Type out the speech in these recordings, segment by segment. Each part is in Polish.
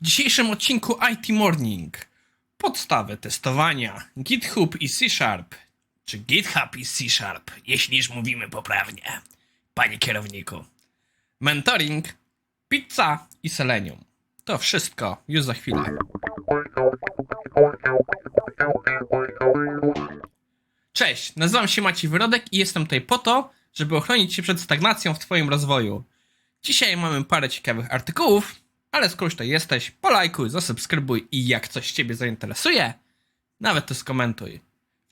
W dzisiejszym odcinku IT Morning podstawy testowania GitHub i C Sharp, czy GitHub i C Sharp, jeśli już mówimy poprawnie, panie kierowniku. Mentoring, pizza i selenium. To wszystko już za chwilę. Cześć, nazywam się Maciej Wyrodek i jestem tutaj po to, żeby ochronić Cię przed stagnacją w Twoim rozwoju. Dzisiaj mamy parę ciekawych artykułów, ale skoro to jesteś, polajkuj, zasubskrybuj i jak coś Ciebie zainteresuje, nawet to skomentuj.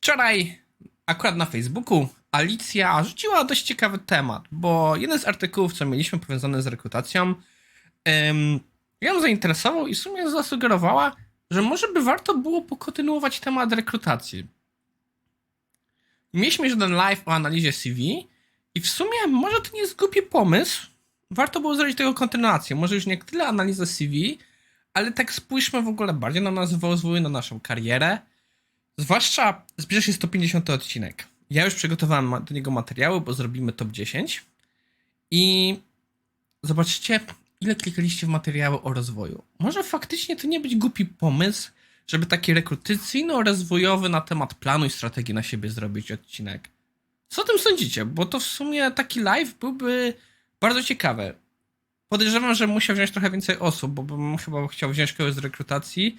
Wczoraj, akurat na Facebooku, Alicja rzuciła dość ciekawy temat, bo jeden z artykułów, co mieliśmy powiązany z rekrutacją, ym, ją zainteresował i w sumie zasugerowała, że może by warto było pokontynuować temat rekrutacji. Mieliśmy już jeden live o analizie CV i w sumie może to nie jest głupi pomysł. Warto było zrobić tego kontynuację. Może już nie tyle analizę CV, ale tak spójrzmy w ogóle bardziej na nas rozwój, na naszą karierę. Zwłaszcza zbliża się 150 odcinek. Ja już przygotowałem do niego materiały, bo zrobimy top 10. I zobaczcie, ile klikaliście w materiały o rozwoju. Może faktycznie to nie być głupi pomysł, żeby taki rekrutacyjno-rozwojowy na temat planu i strategii na siebie zrobić odcinek. Co o tym sądzicie? Bo to w sumie taki live byłby bardzo ciekawy. Podejrzewam, że musiał wziąć trochę więcej osób, bo bym chyba chciał wziąć kogoś z rekrutacji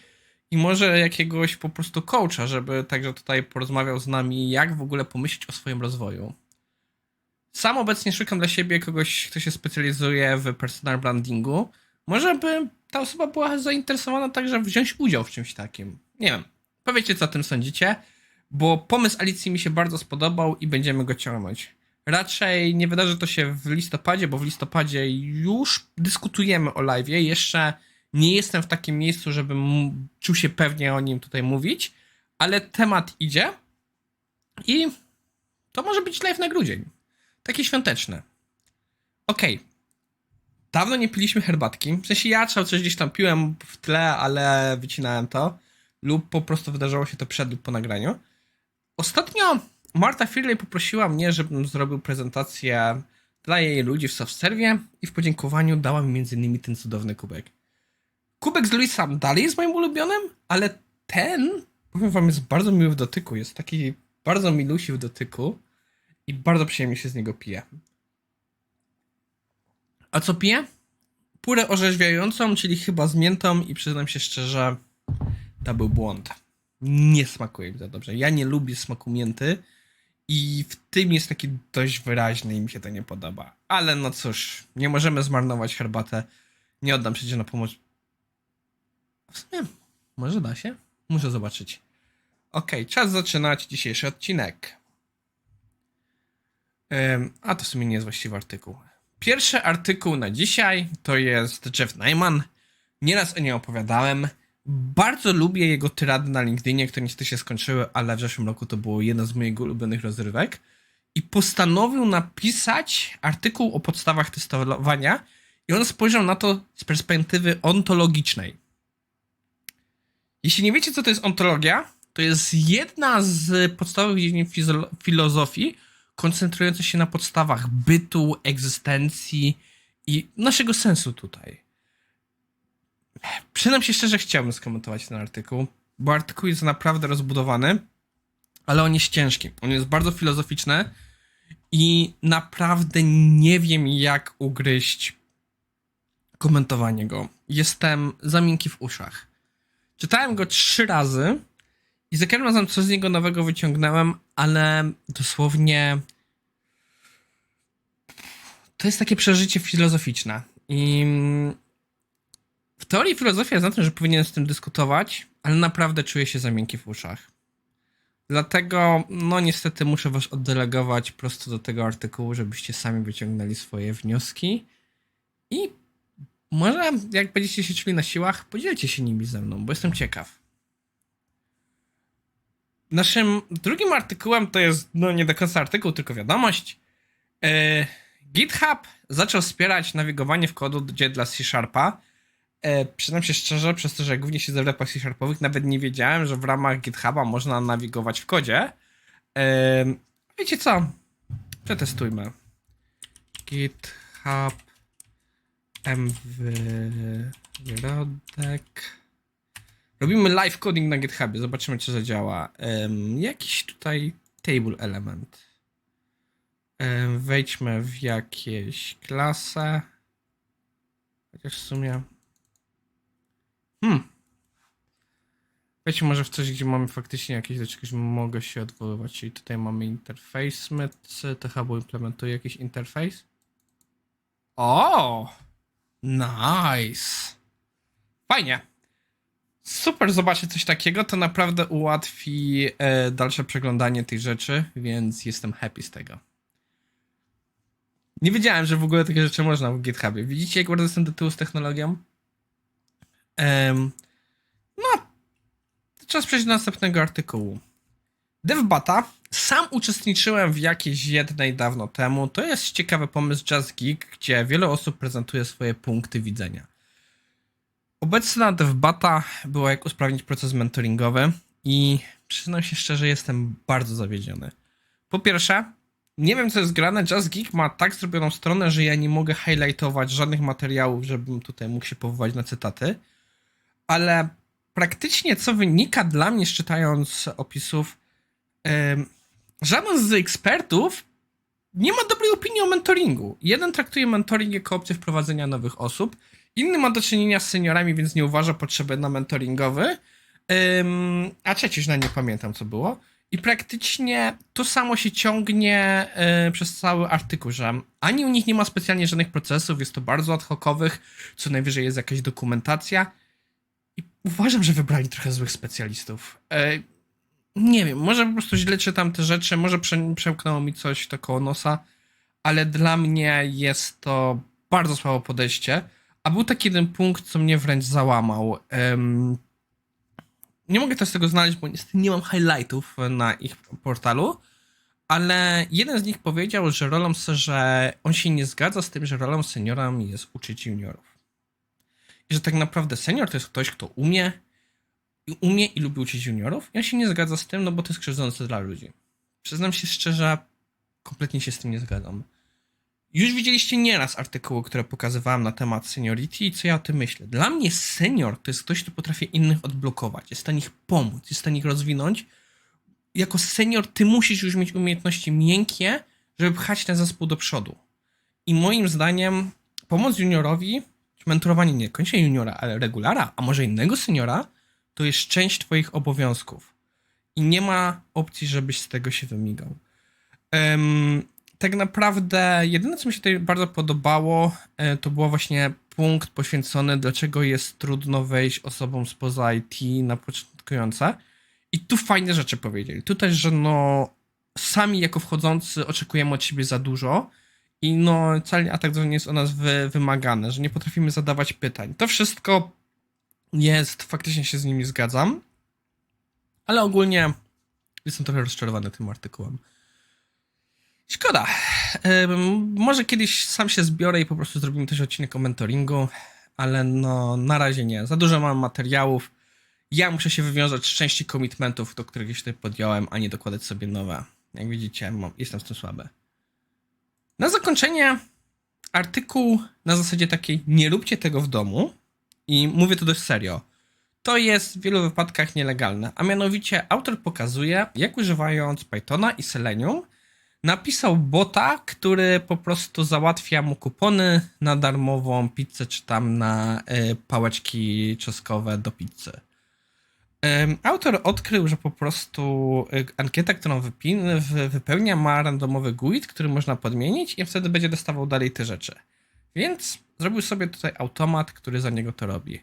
i może jakiegoś po prostu coacha, żeby także tutaj porozmawiał z nami, jak w ogóle pomyśleć o swoim rozwoju. Sam obecnie szukam dla siebie kogoś, kto się specjalizuje w personal brandingu. Może by ta osoba była zainteresowana także wziąć udział w czymś takim. Nie wiem. Powiedzcie, co o tym sądzicie, bo pomysł Alicji mi się bardzo spodobał i będziemy go ciągnąć. Raczej nie wydarzy to się w listopadzie, bo w listopadzie już dyskutujemy o live. Jeszcze nie jestem w takim miejscu, żebym czuł się pewnie o nim tutaj mówić, ale temat idzie i to może być live na grudzień. Taki świąteczny. Okej. Dawno nie piliśmy herbatki. W sensie ja cały coś gdzieś tam piłem w tle, ale wycinałem to. Lub po prostu wydarzyło się to przed lub po nagraniu. Ostatnio Marta Firley poprosiła mnie, żebym zrobił prezentację dla jej ludzi w SoftSerwie i w podziękowaniu dała mi m.in. ten cudowny kubek. Kubek z Luisa dalej jest moim ulubionym, ale ten, powiem wam, jest bardzo miły w dotyku. Jest taki bardzo milusi w dotyku i bardzo przyjemnie się z niego pije. A co piję? Purę orzeźwiającą, czyli chyba z miętą i przyznam się szczerze, to był błąd. Nie smakuje mi za dobrze. Ja nie lubię smaku mięty i w tym jest taki dość wyraźny i mi się to nie podoba. Ale no cóż, nie możemy zmarnować herbatę. Nie oddam przecież na pomoc. W sumie, może da się? Muszę zobaczyć. Okej, czas zaczynać dzisiejszy odcinek. Ym, a to w sumie nie jest właściwy artykuł. Pierwszy artykuł na dzisiaj to jest Jeff Nyman. Nieraz o nim opowiadałem. Bardzo lubię jego tyrady na LinkedInie, które niestety się skończyły, ale w zeszłym roku to było jedna z moich ulubionych rozrywek. I postanowił napisać artykuł o podstawach testowania i on spojrzał na to z perspektywy ontologicznej. Jeśli nie wiecie, co to jest ontologia, to jest jedna z podstawowych dziedzin filozofii, koncentrująca się na podstawach bytu, egzystencji i naszego sensu tutaj. Przyznam się szczerze, chciałbym skomentować ten artykuł, bo artykuł jest naprawdę rozbudowany, ale on jest ciężki. On jest bardzo filozoficzny i naprawdę nie wiem, jak ugryźć komentowanie go. Jestem za miękki w uszach. Czytałem go trzy razy i za każdym razem coś z niego nowego wyciągnąłem, ale dosłownie to jest takie przeżycie filozoficzne. I teorii filozofia jest na tym, że powinien z tym dyskutować, ale naprawdę czuję się za miękki w uszach. Dlatego, no niestety muszę was oddelegować prosto do tego artykułu, żebyście sami wyciągnęli swoje wnioski i może jak będziecie się czuli na siłach, podzielcie się nimi ze mną, bo jestem ciekaw. Naszym drugim artykułem to jest, no nie do końca artykuł, tylko wiadomość. E, GitHub zaczął wspierać nawigowanie w kodu dla C Sharpa. E, przyznam się szczerze, przez to, że głównie siedzę w C Sharpowych, nawet nie wiedziałem, że w ramach GitHuba można nawigować w kodzie. E, wiecie co? Przetestujmy. GitHub MW Rodek. Robimy live coding na GitHubie. Zobaczymy, czy zadziała. Em, jakiś tutaj table element. Em, wejdźmy w jakieś klasę. Chociaż w sumie. Hmm. Wejdźmy może w coś, gdzie mamy faktycznie jakieś do czegoś mogę się odwoływać. Czyli tutaj mamy interfejs mycy. To chyba implementuje jakiś interfejs. O! Nice. Fajnie. Super zobaczyć coś takiego, to naprawdę ułatwi e, dalsze przeglądanie tych rzeczy, więc jestem happy z tego. Nie wiedziałem, że w ogóle takie rzeczy można w GitHubie. Widzicie, jak bardzo jestem do tyłu z technologią? No, czas przejść do następnego artykułu. DevBata. Sam uczestniczyłem w jakiejś jednej dawno temu. To jest ciekawy pomysł Just Geek, gdzie wiele osób prezentuje swoje punkty widzenia. Obecna DevBata była jak usprawnić proces mentoringowy i przyznam się szczerze, jestem bardzo zawiedziony. Po pierwsze, nie wiem co jest grane, Just Geek ma tak zrobioną stronę, że ja nie mogę highlightować żadnych materiałów, żebym tutaj mógł się powołać na cytaty, ale praktycznie co wynika dla mnie, czytając opisów, em, żaden z ekspertów nie ma dobrej opinii o mentoringu. Jeden traktuje mentoring jako opcję wprowadzenia nowych osób, inny ma do czynienia z seniorami, więc nie uważa potrzeby na mentoringowy, Ym, a trzeci na nie pamiętam co było. I praktycznie to samo się ciągnie y, przez cały artykuł, że ani u nich nie ma specjalnie żadnych procesów, jest to bardzo ad hocowych, co najwyżej jest jakaś dokumentacja. Uważam, że wybrali trochę złych specjalistów. Y, nie wiem, może po prostu źle czytam te rzeczy, może prze, przełknęło mi coś to koło nosa, ale dla mnie jest to bardzo słabe podejście. A był taki jeden punkt, co mnie wręcz załamał. Em, nie mogę też tego znaleźć, bo niestety nie mam highlightów na ich portalu, ale jeden z nich powiedział, że rolą, że on się nie zgadza z tym, że rolą seniora jest uczyć juniorów. I że tak naprawdę senior to jest ktoś, kto umie, i umie i lubi uczyć juniorów, on się nie zgadza z tym, no bo to jest krzywdzące dla ludzi. Przyznam się szczerze, kompletnie się z tym nie zgadzam. Już widzieliście nieraz artykuły, które pokazywałem na temat seniority i co ja o tym myślę. Dla mnie senior to jest ktoś, kto potrafi innych odblokować, jest w stanie ich pomóc, jest w stanie ich rozwinąć. Jako senior ty musisz już mieć umiejętności miękkie, żeby pchać ten zespół do przodu. I moim zdaniem pomoc juniorowi, mentorowanie nie koniecznie juniora, ale regulara, a może innego seniora, to jest część twoich obowiązków. I nie ma opcji, żebyś z tego się wymigał. Em, tak naprawdę jedyne, co mi się tutaj bardzo podobało, e, to było właśnie punkt poświęcony, dlaczego jest trudno wejść osobom spoza IT na początkujące. I tu fajne rzeczy powiedzieli. Tu też, że no sami jako wchodzący oczekujemy od siebie za dużo i no cały atak nie jest o nas wy, wymagany, że nie potrafimy zadawać pytań. To wszystko jest, faktycznie się z nimi zgadzam, ale ogólnie jestem trochę rozczarowany tym artykułem. Szkoda. Może kiedyś sam się zbiorę i po prostu zrobimy też odcinek o mentoringu, ale no na razie nie. Za dużo mam materiałów. Ja muszę się wywiązać z części komitmentów, do których się tutaj podjąłem, a nie dokładać sobie nowe. Jak widzicie, mam, jestem w tym słaby. Na zakończenie artykuł na zasadzie takiej nie róbcie tego w domu i mówię to dość serio. To jest w wielu wypadkach nielegalne, a mianowicie autor pokazuje, jak używając Pythona i Selenium napisał bota, który po prostu załatwia mu kupony na darmową pizzę, czy tam na y, pałeczki czeskowe do pizzy. Autor odkrył, że po prostu y, ankieta, którą wypełnia, ma randomowy GUID, który można podmienić i wtedy będzie dostawał dalej te rzeczy. Więc zrobił sobie tutaj automat, który za niego to robi.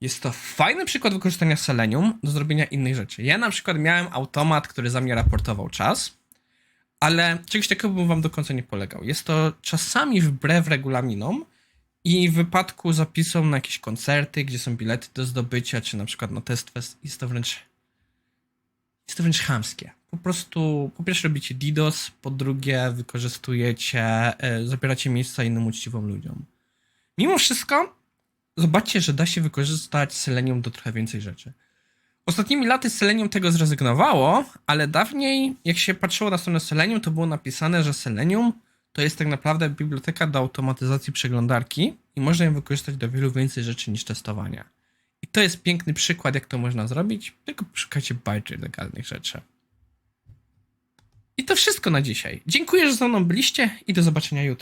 Jest to fajny przykład wykorzystania Selenium do zrobienia innych rzeczy. Ja na przykład miałem automat, który za mnie raportował czas, ale czegoś takiego bym wam do końca nie polegał. Jest to czasami wbrew regulaminom i w wypadku zapisom na jakieś koncerty, gdzie są bilety do zdobycia, czy na przykład na test fest, jest to wręcz jest to wręcz chamskie. Po prostu, po pierwsze robicie DDoS, po drugie wykorzystujecie, e, zabieracie miejsca innym uczciwym ludziom. Mimo wszystko, zobaczcie, że da się wykorzystać Selenium do trochę więcej rzeczy. Ostatnimi laty Selenium tego zrezygnowało, ale dawniej, jak się patrzyło na stronę Selenium, to było napisane, że Selenium to jest tak naprawdę biblioteka do automatyzacji przeglądarki i można ją wykorzystać do wielu więcej rzeczy niż testowania. I to jest piękny przykład, jak to można zrobić, tylko szukajcie bardziej legalnych rzeczy. I to wszystko na dzisiaj. Dziękuję, że ze mną byliście i do zobaczenia jutro.